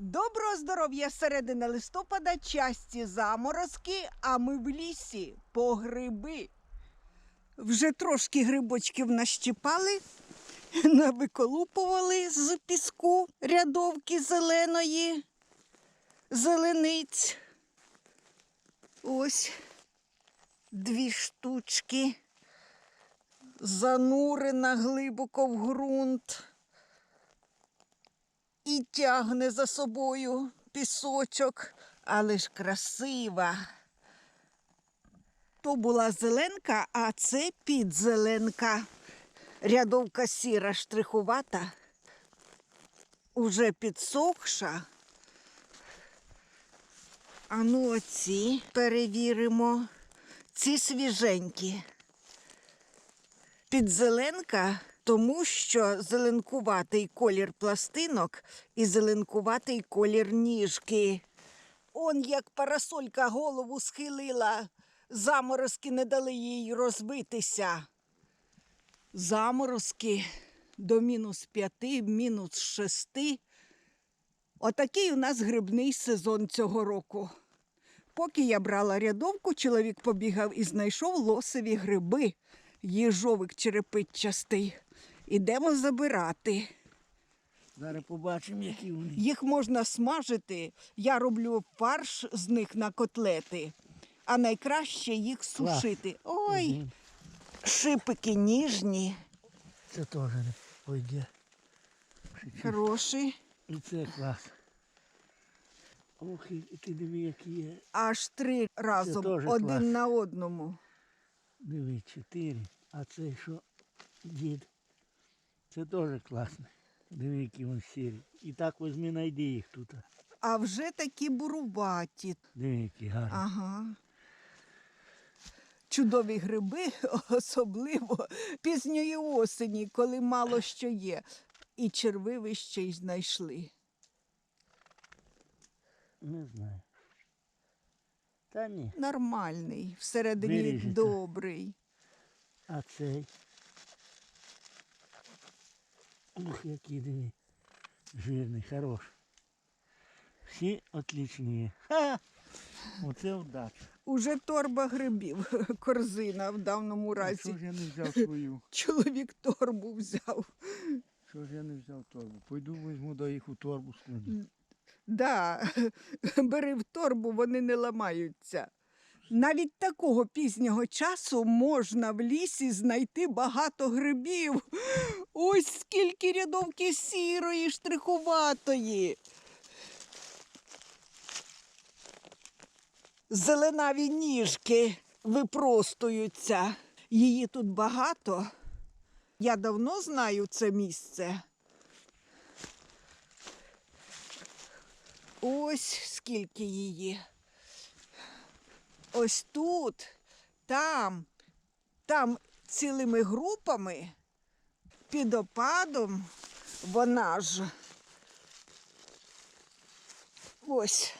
Доброго здоров'я середини листопада, часті заморозки, а ми в лісі по гриби. Вже трошки грибочків нащипали, навиколупували з піску рядовки зеленої, зелениць. Ось дві штучки. Занурена глибоко в ґрунт і тягне за собою пісочок, але ж красива. То була зеленка, а це підзеленка. Рядовка сіра штрихувата, уже підсохша. А ну оці перевіримо. Ці свіженькі. Підзеленка, тому що зеленкуватий колір пластинок і зеленкуватий колір ніжки. Он як парасолька голову схилила, заморозки не дали їй розбитися. Заморозки до мінус п'яти, мінус шести. Отакий у нас грибний сезон цього року. Поки я брала рядовку, чоловік побігав і знайшов лосові гриби, їжовик черепичастий. Ідемо забирати. Зараз побачимо, які вони. Їх можна смажити. Я роблю фарш з них на котлети, а найкраще їх сушити. Ой, Мгм. шипики ніжні, Це теж не пойде. Хороші. І це клас. Ох, і ти диви, які є. Аж три разом, один клас. на одному. Диви, чотири. А це що дід. Це теж класно. Диви, які вони сірі. І так візьми, найди їх тут. А вже такі буруваті. Диви, які гарні. Ага. Чудові гриби, особливо пізньої осені, коли мало що є. І червиві ще й знайшли. Не знаю. Та ні. Нормальний, всередині Виріжете. добрий. А цей. Ух, який диви. Жирний, хорош. Всі отлічні. Ха! Оце вдача. Уже торба грибів, корзина в давному А Що ж я не взяв свою? Чоловік торбу взяв. Що ж я не взяв торбу? Пойду візьму до їх у торбу складу. Да, бери в торбу, вони не ламаються. Навіть такого пізнього часу можна в лісі знайти багато грибів. Ось скільки рядовки сірої, штрихуватої. Зеленаві ніжки випростуються. Її тут багато. Я давно знаю це місце. Ось скільки її. Ось тут, там, там цілими групами під опадом вона ж. Ось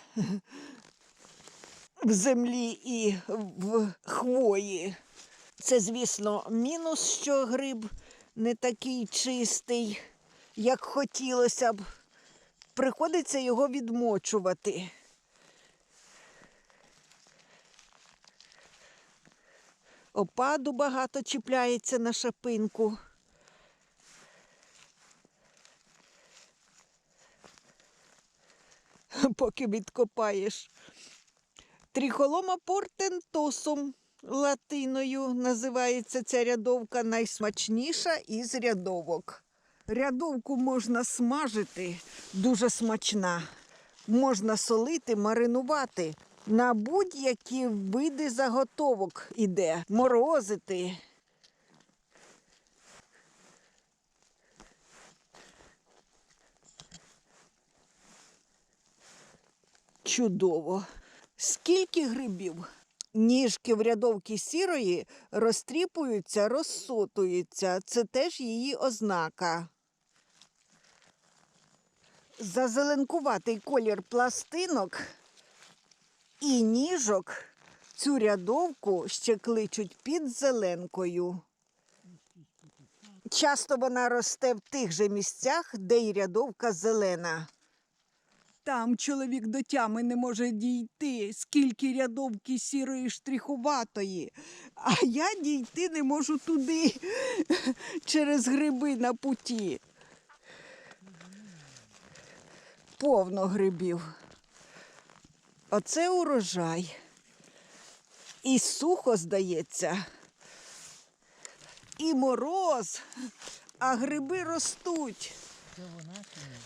в землі і в хвої. Це, звісно, мінус, що гриб не такий чистий, як хотілося б приходиться його відмочувати. Опаду багато чіпляється на шапинку. Поки відкопаєш. Тріхолома портентосум латиною називається ця рядовка найсмачніша із рядовок. Рядовку можна смажити, дуже смачна. Можна солити, маринувати. На будь-які види заготовок іде. Морозити. Чудово. Скільки грибів? Ніжки в рядовки сірої розтріпуються, розсотуються. Це теж її ознака. Зазеленкуватий колір пластинок і ніжок цю рядовку ще кличуть під зеленкою. Часто вона росте в тих же місцях, де й рядовка зелена. Там чоловік до тями не може дійти, скільки рядовки сірої штрихуватої. А я дійти не можу туди, через гриби на путі. Повно грибів. Оце урожай. І сухо, здається, і мороз, а гриби ростуть. Це вона чи ні?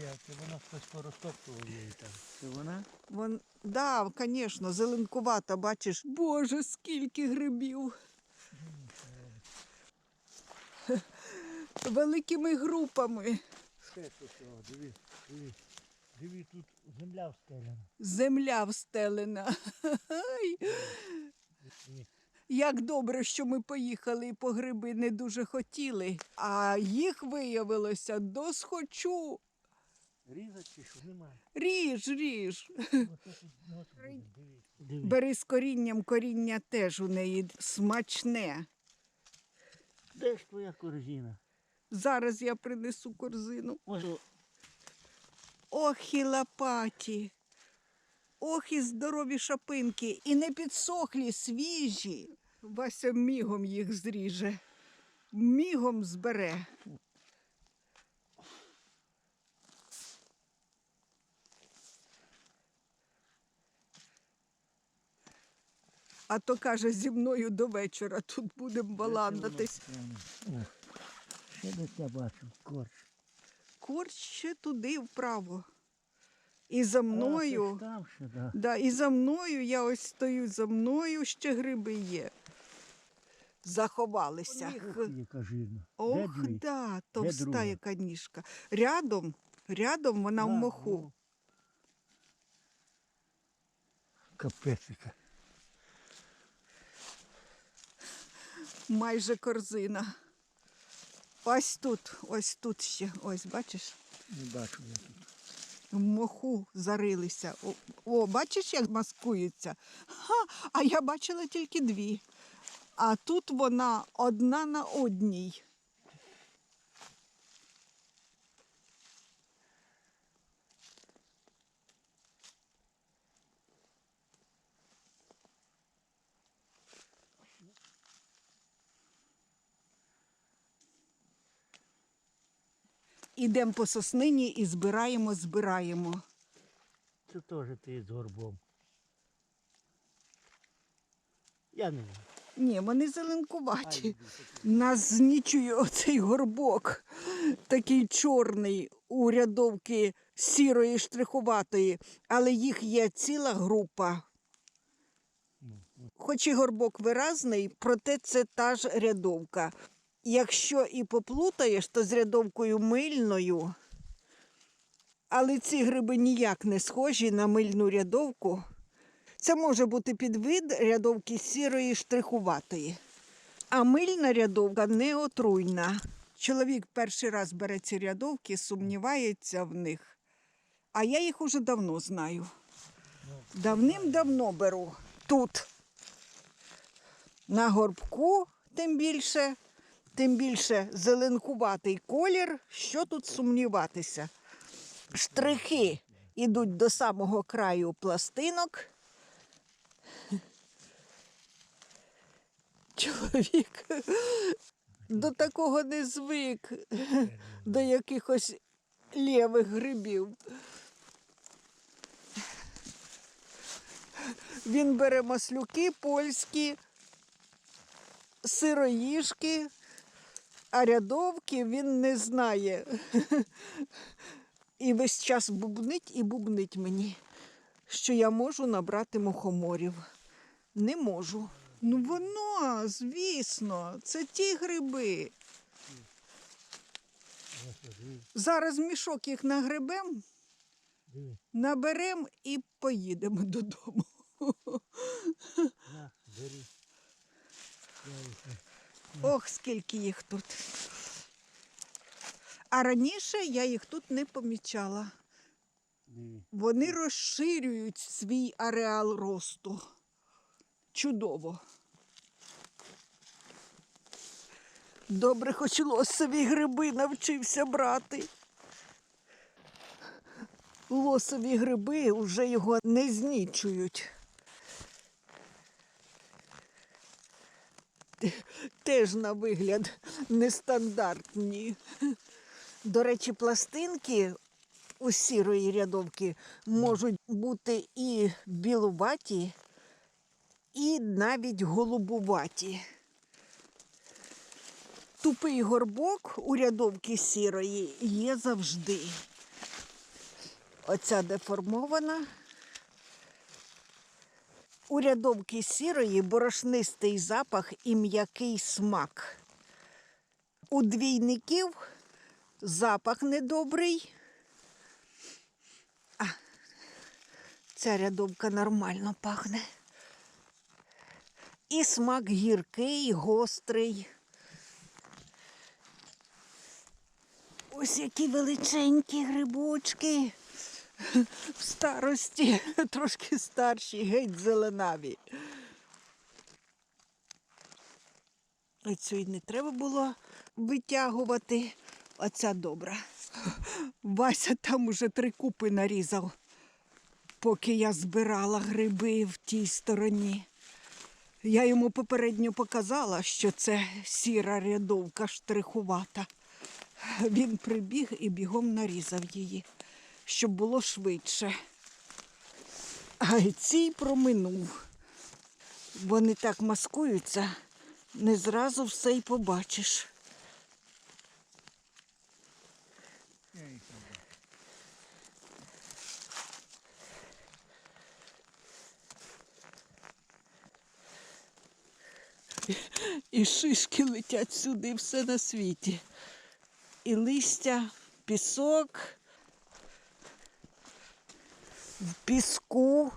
Я? Це вона хтось порозтоптував її там. Це вона? Вон, да, звісно, зеленкувата, бачиш. Боже, скільки грибів. Великими групами. Ще тут Диви, тут земля встелена. Земля встелена. Як добре, що ми поїхали і по гриби не дуже хотіли, а їх виявилося досхочу. Різать чи що? Немає. Ріж, ріж. Бери з корінням, коріння теж у неї смачне. Де ж твоя корзина? Зараз я принесу корзину. Ось Ох і лопаті. Ох і здорові шапинки. І не підсохлі, свіжі. Вася мігом їх зріже. Мігом збере. А то каже, зі мною до вечора тут будемо баландатись. Я бачу корч. Корч ще туди вправо. І за мною. ж там ще, да. Да, і за мною, я ось стою за мною, ще гриби є. Заховалися. Яка жирна. Ох, дві? да, товста яка ніжка. Рядом, рядом вона в моху. ну. Капець. Майже корзина. Ось тут, ось тут ще. Ось, бачиш, Не бачу я тут. в моху зарилися. О, о бачиш, як маскуються? Ха, а я бачила тільки дві. А тут вона одна на одній. Ідемо по соснині і збираємо, збираємо. Це теж ти з горбом. Я не знаю. Ні, вони зеленкуваті. Нас знічує оцей горбок, такий чорний у рядовки сірої штрихуватої, але їх є ціла група. Хоч і горбок виразний, проте це та ж рядовка. Якщо і поплутаєш, то з рядовкою мильною, але ці гриби ніяк не схожі на мильну рядовку. Це може бути підвид рядовки сірої штрихуватої. А мильна рядовка не отруйна. Чоловік перший раз бере ці рядовки, сумнівається в них. А я їх уже давно знаю. Давним-давно беру тут. На горбку, тим більше, тим більше зеленкуватий колір. Що тут сумніватися? Штрихи йдуть до самого краю пластинок. Чоловік до такого не звик, до якихось лівих грибів. Він бере маслюки польські, сироїшки, а рядовки він не знає. І весь час бубнить і бубнить мені, що я можу набрати мухоморів. Не можу. Ну воно, звісно, це ті гриби. Зараз мішок їх нагребем, Диви, наберем і поїдемо додому. на, бери. Я їх не- Ох, скільки їх тут. А раніше я їх тут не помічала. Вони розширюють свій ареал росту. Чудово. Добре, хоч лосові гриби навчився брати. лосові гриби вже його не знічують. Теж на вигляд нестандартні. До речі, пластинки у сірої рядовки можуть бути і білуваті, і навіть голубуваті. Тупий горбок у рядовки сірої є завжди. Оця деформована. У рядовки сірої борошнистий запах і м'який смак. У двійників запах недобрий. А, ця рядовка нормально пахне. І смак гіркий, гострий. Ось які величенькі грибочки. В старості, трошки старші, геть зеленаві. Оцю й не треба було витягувати. Оця добра. Вася там уже три купи нарізав, поки я збирала гриби в тій стороні. Я йому попередньо показала, що це сіра рядовка штрихувата. Він прибіг і бігом нарізав її, щоб було швидше. А й цій проминув. Вони так маскуються, не зразу все й побачиш. І шишки летять сюди, все на світі. І листя, пісок, в піску.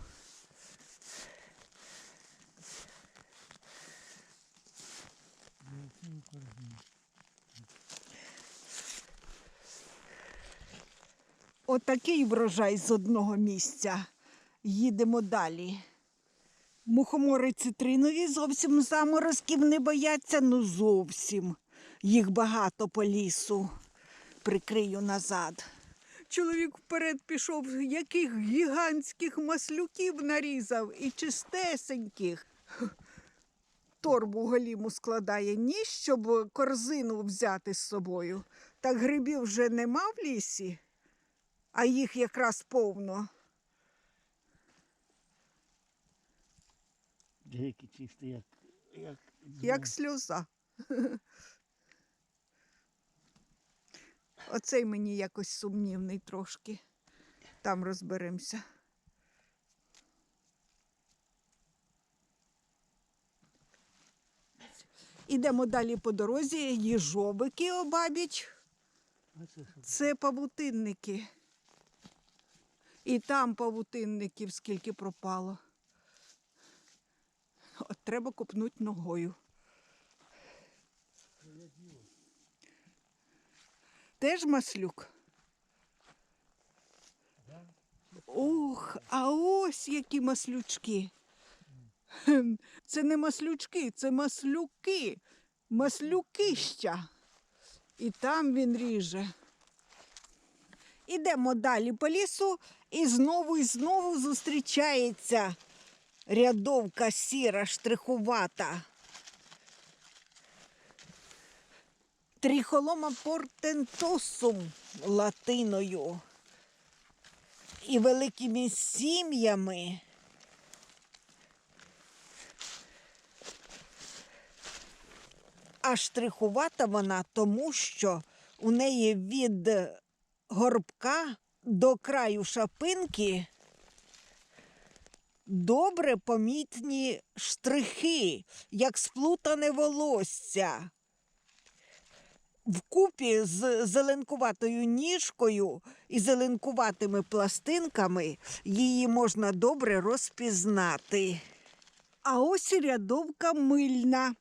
Отакий врожай з одного місця. Їдемо далі. Мухомори цитринові зовсім заморозків не бояться, ну зовсім. Їх багато по лісу. Прикрию назад. Чоловік вперед пішов, яких гігантських маслюків нарізав і чистесеньких. Торбу голіму складає ні, щоб корзину взяти з собою. Так грибів вже нема в лісі, а їх якраз повно. Деякі чисті, як, як, як сльоза. Оцей мені якось сумнівний трошки. Там розберемося. Ідемо далі по дорозі. Їжовики обабіч. Це? Павутинники. І там павутинників скільки пропало. От треба копнути ногою. Теж маслюк. Ох, а ось які маслючки. Це не маслючки, це маслюки. Маслюкища. І там він ріже. Ідемо далі по лісу і знову і знову зустрічається рядовка сіра штрихувата. Тріхолома портентосум латиною. І великими сім'ями. А штрихувата вона тому, що у неї від горбка до краю шапинки добре помітні штрихи, як сплутане волосся. Вкупі з зеленкуватою ніжкою і зеленкуватими пластинками її можна добре розпізнати. А ось рядовка мильна.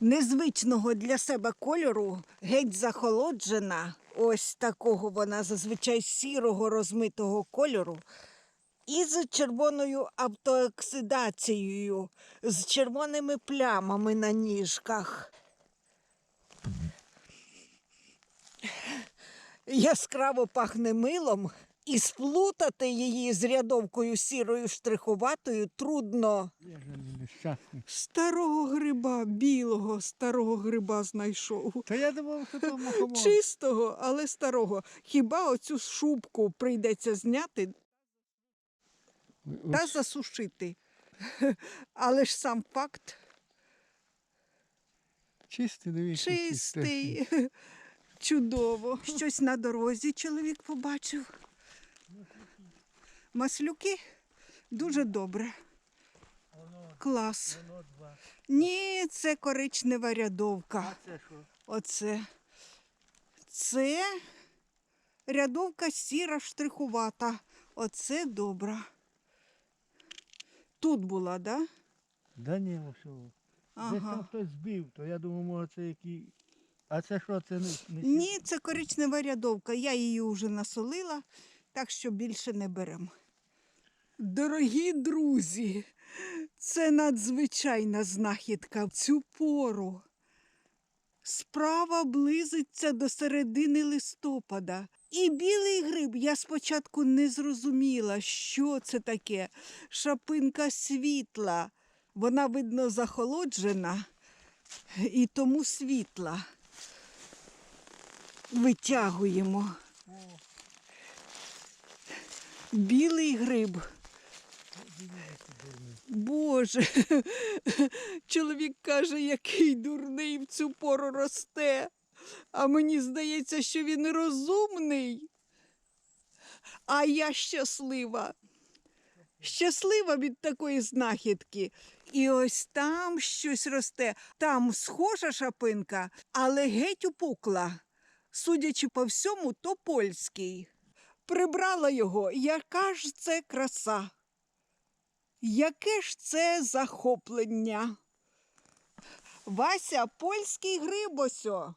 Незвичного для себе кольору, геть захолоджена, ось такого вона зазвичай сірого розмитого кольору, і з червоною автооксидацією, з червоними плямами на ніжках. Яскраво пахне милом І сплутати її з рядовкою сірою штрихуватою трудно. Старого гриба, білого старого гриба знайшов. Та я думав, що то мухомор. Чистого, але старого. Хіба оцю шубку прийдеться зняти та засушити. Але ж сам факт Чистий, дивіться. чистий. Чудово. Щось на дорозі чоловік побачив. Маслюки дуже добре. Клас. Ні, це коричнева рядовка. Оце. Це рядовка сіра штрихувата. Оце добра. Тут була, так? Да? Да ні, все. Десь там хтось збив, то я думав, може це який. А це що, це не, не Ні, це коричнева рядовка. Я її вже насолила, так що більше не беремо. Дорогі друзі, це надзвичайна знахідка в цю пору. Справа близиться до середини листопада. І білий гриб я спочатку не зрозуміла, що це таке. Шапинка світла. Вона, видно, захолоджена і тому світла. Витягуємо. Білий гриб. Боже, чоловік каже, який дурний в цю пору росте. А мені здається, що він розумний. А я щаслива. Щаслива від такої знахідки. І ось там щось росте. Там схожа шапинка, але геть упукла. Судячи по всьому, то польський. Прибрала його, яка ж це краса. Яке ж це захоплення? Вася, польський грибосьо.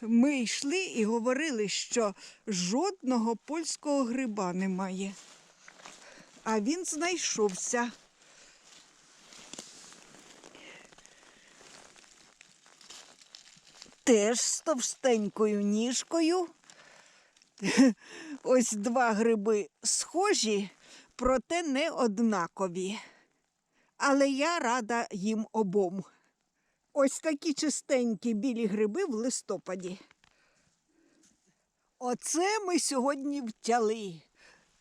Ми йшли і говорили, що жодного польського гриба немає. А він знайшовся. Теж з товстенькою ніжкою. Ось два гриби схожі, проте не однакові. Але я рада їм обом. Ось такі чистенькі білі гриби в листопаді. Оце ми сьогодні втяли.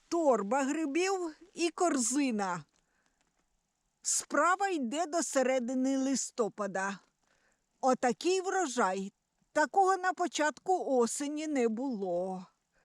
Торба грибів і корзина. Справа йде до середини листопада. Отакий врожай. Такого на початку осені не було.